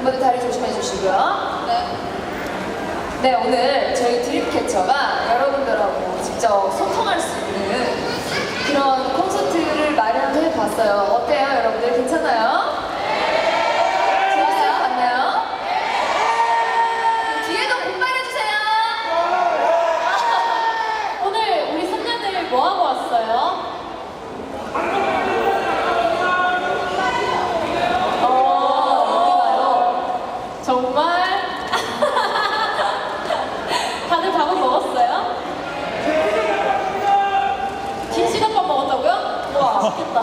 멤버들 다리 조심해 주시고요. 네. 네, 오늘 저희 드림캐쳐가 여러분들하고 직접 소통할 수 있는 그런 콘서트를 마련해 봤어요. 어때요, 여러분들? 괜찮아요? 재밌어요? 맞나요? 뒤에도 공부해주세요. 오늘 우리 손녀들 뭐 하고 왔어요? 어, 정말? 다들 밥은 먹었어요? 김치덮밥 먹었다고요? 와, 맛있겠다.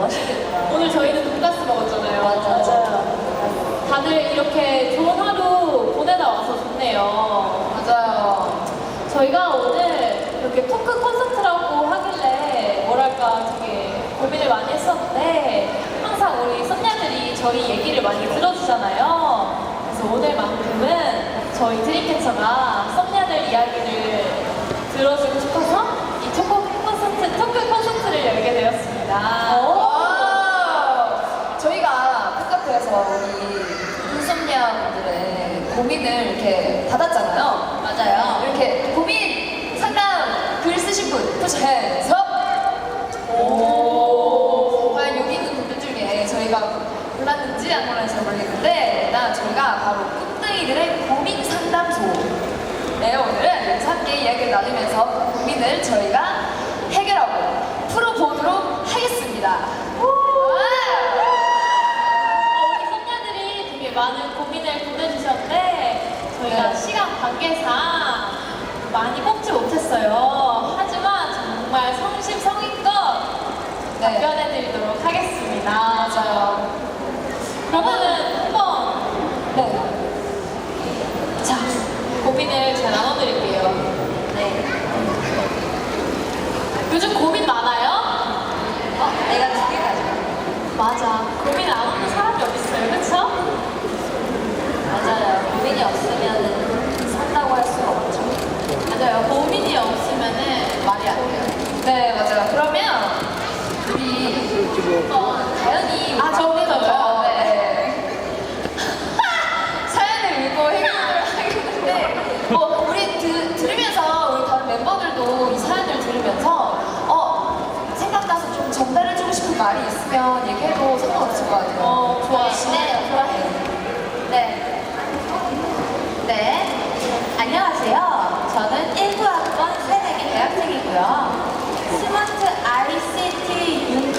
맛있겠다. 오늘 저희는 돈가스 먹었잖아요. 맞아요. 다들 이렇게 좋은 하루 보내다 와서 좋네요. 맞아요. 저희가 오늘 이렇게 토크 콘서트라고 하길래 뭐랄까 되게 고민을 많이 했었는데 항상 우리 손녀들이 저희 얘기를 많이 들어주잖아요. 그래서 오늘만큼은 저희 드림캐쳐가 손녀들 이야기를 들어주고 싶어서 이 토크 콘서트, 토크 콘서트를 열게 되었습니다. 와! 저희가 팬카페에서 우리 인썸니아 분들의 고민을 이렇게 받았잖아요. 맞아요. 이렇게 고민 상담 글 쓰신 분, hands up! 오. 과연 여기 있는 분들 중에 저희가 골랐는지 안 골랐는지 잘 모르겠는데, 일단 저희가 바로 꾼등이들의 고민 상담소. 네, 오늘은 여기서 함께 이야기를 나누면서 그 고민을 저희가 많이 뽑지 못했어요. 하지만 정말 성심성의껏 네. 답변해드리도록 하겠습니다. 맞아요. 그러면은 한번 네. 자 고민을 잘 나눠드릴게요. 네. 요즘 고민 많아요? 어, 내가 두개 가져. 맞아. 고민 안 없는 사람이 어딨어요, 그쵸? 맞아요. 고민이 없으면 산다고 할 수가 없죠. 맞아요. 고민이 없으면은 말이 안 돼요. 네, 맞아요. 그러면 우리 어, 다현이 아, 저부터요? 네. 사연을 읽고 해결을 하겠는데 뭐 우리 드, 들으면서 우리 다른 멤버들도 이 사연을 들으면서 어 생각나서 좀 전달해주고 싶은 말이 있으면 얘기해도 상관없을 것 같아요. 어, 좋아요. 네,해요. 네. 네. 안녕하세요. 저는 19학번 새내기 대학생이고요. 스마트 ICT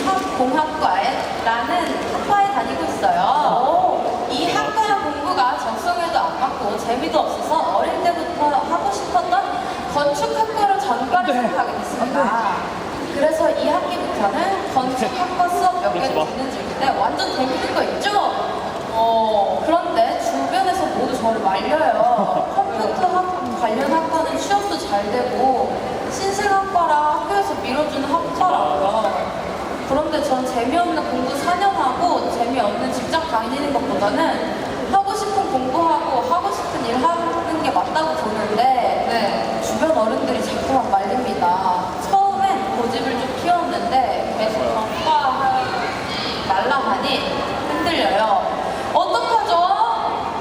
융합공학과라는 학과에 다니고 있어요. 이 학과 공부가 적성에도 안 맞고 재미도 없어서 어릴 때부터 하고 싶었던 건축학과로 전과를 생각하게 됐습니다. 그래서 이 학기부터는 건축학과 수업 몇 개를 듣는 중인데 완전 재밌는 거 있죠? 어, 그런데 주변에서 모두 저를 말려요. 컴퓨터 학 관련 학과는 취업도 잘 되고 신생학과라 학교에서 밀어주는 학과라고요. 그런데 전 재미없는 공부 4년 하고 재미없는 직장 다니는 것보다는 하고 싶은 공부하고 하고 싶은 일 하는 게 맞다고 보는데 네. 주변 어른들이 자꾸만 말립니다. 처음엔 고집을 좀 키웠는데 계속 전과하지 말라 하니 흔들려요. 어떡하죠?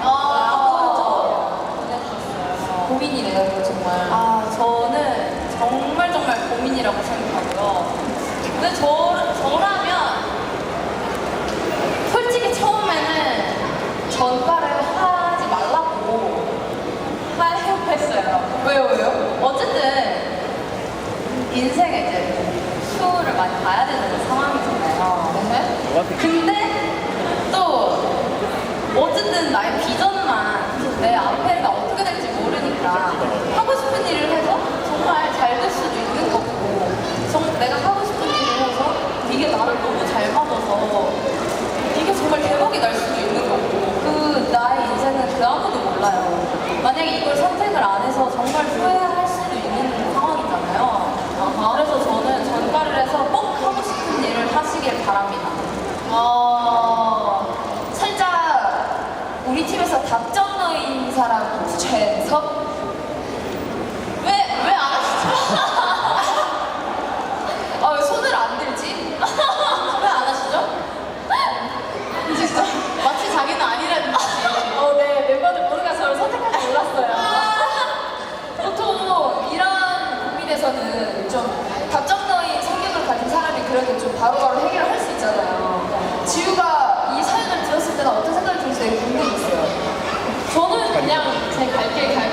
아, 보내주셨어요. 고민이네요, 이거 정말. 아, 저는 정말 정말 고민이라고 생각하고요. 근데 저, 저라면 솔직히 처음에는 전과를 하지 말라고 했어요. 왜요, 왜요? 어쨌든 인생에 이제 수를 많이 봐야 되는 상황이잖아요. 네. 근데 또 어쨌든 나의 비전만 내 앞에가 어떻게 될지 모르니까 하고 싶은 일을 해서 정말 잘 될 수도 있는 거고 정, 내가 하고 싶은 일을 해서 이게 나를 너무 잘 맞아서 이게 정말 대박이 날 수도 있는 거고 그 나의 인생은 그 아무도 달라요. 만약에 이걸 선택을 안 해서 정말 후회할 수도 있는 상황이잖아요. 그래서 저는 전과를 해서 꼭 하고 싶은 일을 하시길 바랍니다. 어, 살짝 우리 팀에서 답정너인 사람 최석 바로바로 해결을 할 수 있잖아요. 지우가 이 사연을 들었을 때는 어떤 생각이 들었어요? 궁금했어요. 저는 그냥 제 갈 길 갈.